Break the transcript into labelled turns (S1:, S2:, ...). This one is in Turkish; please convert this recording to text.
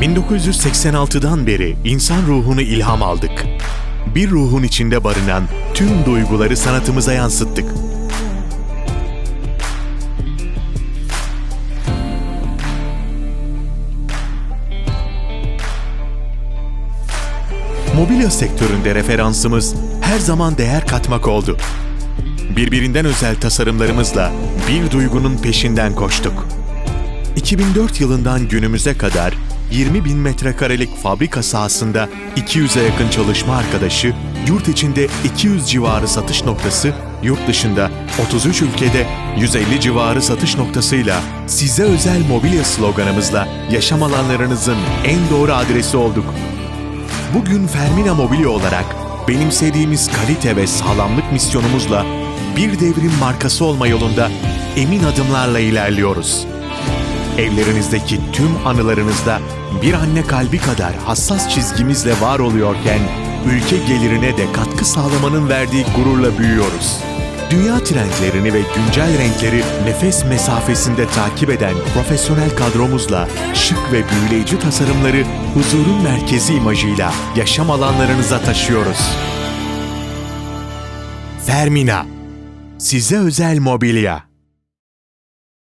S1: 1986'dan beri insan ruhunu ilham aldık. Bir ruhun içinde barınan tüm duyguları sanatımıza yansıttık. Mobilya sektöründe referansımız her zaman değer katmak oldu. Birbirinden özel tasarımlarımızla bir duygunun peşinden koştuk. 2004 yılından günümüze kadar 20 bin metrekarelik fabrika sahasında 200'e yakın çalışma arkadaşı, yurt içinde 200 civarı satış noktası, yurt dışında 33 ülkede 150 civarı satış noktasıyla size özel mobilya sloganımızla yaşam alanlarınızın en doğru adresi olduk. Bugün Fermina Mobilya olarak benimsediğimiz kalite ve sağlamlık misyonumuzla bir devrim markası olma yolunda emin adımlarla ilerliyoruz. Evlerinizdeki tüm anılarınızda bir anne kalbi kadar hassas çizgimizle var oluyorken ülke gelirine de katkı sağlamanın verdiği gururla büyüyoruz. Dünya trendlerini ve güncel renkleri nefes mesafesinde takip eden profesyonel kadromuzla şık ve büyüleyici tasarımları huzurun merkezi imajıyla yaşam alanlarınıza taşıyoruz. Fermina, size özel mobilya.